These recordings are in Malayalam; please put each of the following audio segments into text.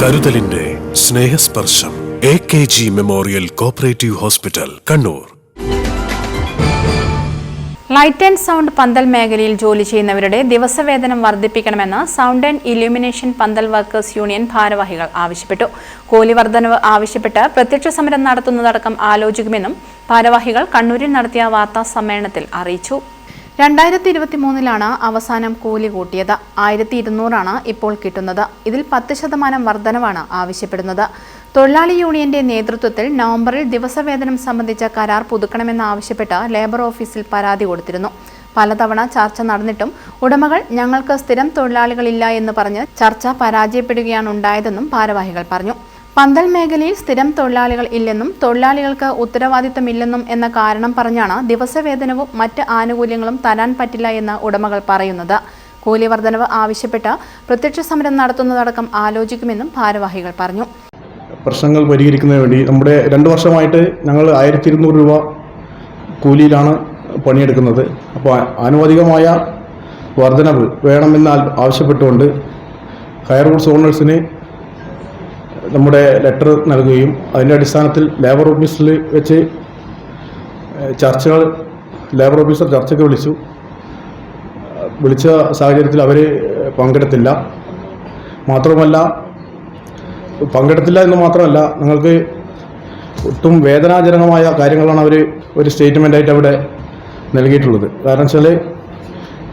കരുതലിന്റെ Snehasparsham A K G memorial cooperative hospital Kannur. Light and sound പന്തൽ മേഖലയിൽ ജോലി ചെയ്യുന്നവരുടെ ദിവസവേതനം വർദ്ധിപ്പിക്കണമെന്ന് സൗണ്ട് ആൻഡ് ഇലുമിനേഷൻ പന്തൽ വർക്കേഴ്സ് യൂണിയൻ ഭാരവാഹികൾ ആവശ്യപ്പെട്ടു. കൂലി വർധനവ് ആവശ്യപ്പെട്ട് പ്രത്യക്ഷ സമരം നടത്തുന്നതടക്കം ആലോചിക്കുമെന്നും ഭാരവാഹികൾ കണ്ണൂരിൽ നടത്തിയ വാർത്താ സമ്മേളനത്തിൽ അറിയിച്ചു. രണ്ടായിരത്തി ഇരുപത്തി മൂന്നിലാണ് അവസാനം കൂലി കൂട്ടിയത്. ആയിരത്തി ഇരുന്നൂറാണ് ഇപ്പോൾ കിട്ടുന്നത്. ഇതിൽ പത്ത് ശതമാനം വർധനവാണ് ആവശ്യപ്പെടുന്നത്. തൊഴിലാളി യൂണിയന്റെ നേതൃത്വത്തിൽ നവംബറിൽ ദിവസവേതനം സംബന്ധിച്ച കരാർ പുതുക്കണമെന്നാവശ്യപ്പെട്ട് ലേബർ ഓഫീസിൽ പരാതി കൊടുത്തിരുന്നു. പലതവണ ചർച്ച നടന്നിട്ടും ഉടമകൾ ഞങ്ങൾക്ക് സ്ഥിരം തൊഴിലാളികളില്ല എന്ന് പറഞ്ഞ് ചർച്ച പരാജയപ്പെടുകയാണ് ഉണ്ടായതെന്നും ഭാരവാഹികൾ പറഞ്ഞു. പന്തൽ മേഖലയിൽ സ്ഥിരം തൊഴിലാളികൾ ഇല്ലെന്നും തൊഴിലാളികൾക്ക് ഉത്തരവാദിത്തമില്ലെന്നും എന്ന കാരണം പറഞ്ഞാണ് ദിവസവേതനവും മറ്റ് ആനുകൂല്യങ്ങളും തരാൻ പറ്റില്ല എന്ന് ഉടമകൾ പറയുന്നത്. കൂലി വർധനവ് ആവശ്യപ്പെട്ട് പ്രത്യക്ഷ സമരം നടത്തുന്നതടക്കം ആലോചിക്കുമെന്നും ഭാരവാഹികൾ പറഞ്ഞു. പ്രശ്നങ്ങൾ പരിഹരിക്കുന്നതിന് വേണ്ടി നമ്മുടെ രണ്ട് വർഷമായിട്ട് ഞങ്ങൾ ആയിരത്തി ഇരുന്നൂറ് രൂപ കൂലിയിലാണ് പണിയെടുക്കുന്നത്. അപ്പോൾ ആനുപാതികമായ വർധനവ് വേണമെന്ന് ആവശ്യപ്പെട്ടുകൊണ്ട് ഹയർ ഗുഡ്സ് ഓണേഴ്സിന് നമ്മുടെ ലെറ്റർ നൽകുകയും അതിന്റെ അടിസ്ഥാനത്തിൽ ലേബർ ഓഫീസിൽ വെച്ച് ചർച്ചകൾ ലേബർ ഓഫീസർ ചർച്ചയ്ക്ക് വിളിച്ചു. വിളിച്ച സാഹചര്യത്തിൽ അവർ പങ്കെടുത്തില്ല. മാത്രമല്ല പങ്കെടുത്തില്ല എന്ന് മാത്രമല്ല നിങ്ങൾക്ക് ഒട്ടും വേദനാജനകമായ കാര്യങ്ങളാണ് അവർ ഒരു സ്റ്റേറ്റ്മെന്റായിട്ട് അവിടെ നൽകിയിട്ടുള്ളത്. കാരണം വെച്ചാൽ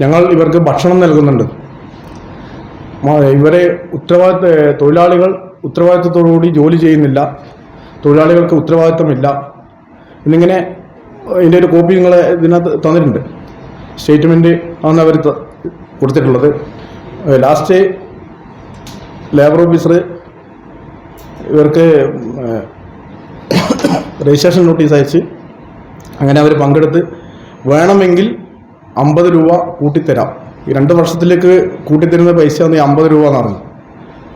ഞങ്ങൾ ഇവർക്ക് ഭക്ഷണം നൽകുന്നുണ്ട്. ഇവരെ ഉത്തരവാദിത്ത തൊഴിലാളികൾ ഉത്തരവാദിത്തത്തോടുകൂടി ജോലി ചെയ്യുന്നില്ല. തൊഴിലാളികൾക്ക് ഉത്തരവാദിത്വമില്ല. എന്നിങ്ങനെ ഇതിന്റെ ഒരു കോപ്പി നിങ്ങളെ ഇതിനകത്ത് തന്നിട്ടുണ്ട്. സ്റ്റേറ്റ്മെന്റ് ആണ് അവർ കൊടുത്തിട്ടുള്ളത്. ലാസ്റ്റ് ലേബർ ഓഫീസർ ഇവർക്ക് രജിസ്ട്രേഷൻ നോട്ടീസ് അയച്ച് അങ്ങനെ അവർ പങ്കെടുത്ത് വേണമെങ്കിൽ അമ്പത് രൂപ കൂട്ടിത്തരാം. ഈ രണ്ട് വർഷത്തിലേക്ക് കൂട്ടിത്തരുന്ന പൈസ ഒന്ന് അമ്പത് രൂപ എന്ന് പറഞ്ഞു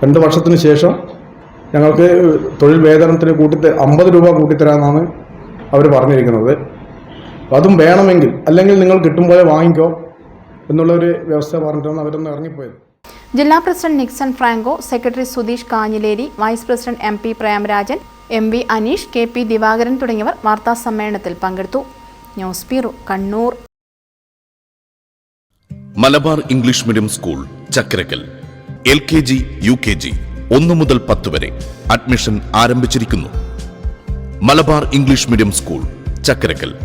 രണ്ട് വർഷത്തിന് ശേഷം ഞങ്ങൾക്ക് തൊഴിൽ വേതനത്തിന് കൂട്ടി അമ്പത് രൂപ കൂട്ടിത്തരാമെന്നാണ് അവർ പറഞ്ഞിരിക്കുന്നത്. അതും വേണമെങ്കിൽ അല്ലെങ്കിൽ നിങ്ങൾ കിട്ടുമ്പോഴേ പോലെ വാങ്ങിക്കോ എന്നുള്ളൊരു വ്യവസ്ഥ പറഞ്ഞിട്ടാണ് അവരൊന്ന് ഇറങ്ങിപ്പോയത്. ജില്ലാ president Nixon Franco secretary Sudheesh Kanhileri vice president M P Premarajan M V Aneesh K P Divakaran തുടങ്ങിയവർ വാർത്താ സമ്മേളനത്തിൽ പങ്കെടുത്തു. News bureau Kannur. Malabar English medium school Chakkarakkal L K G U K G. ഒന്നു മുതൽ പത്ത് വരെ അഡ്മിഷൻ ആരംഭിച്ചിരിക്കുന്നു. Malabar English medium school Chakkarakkal.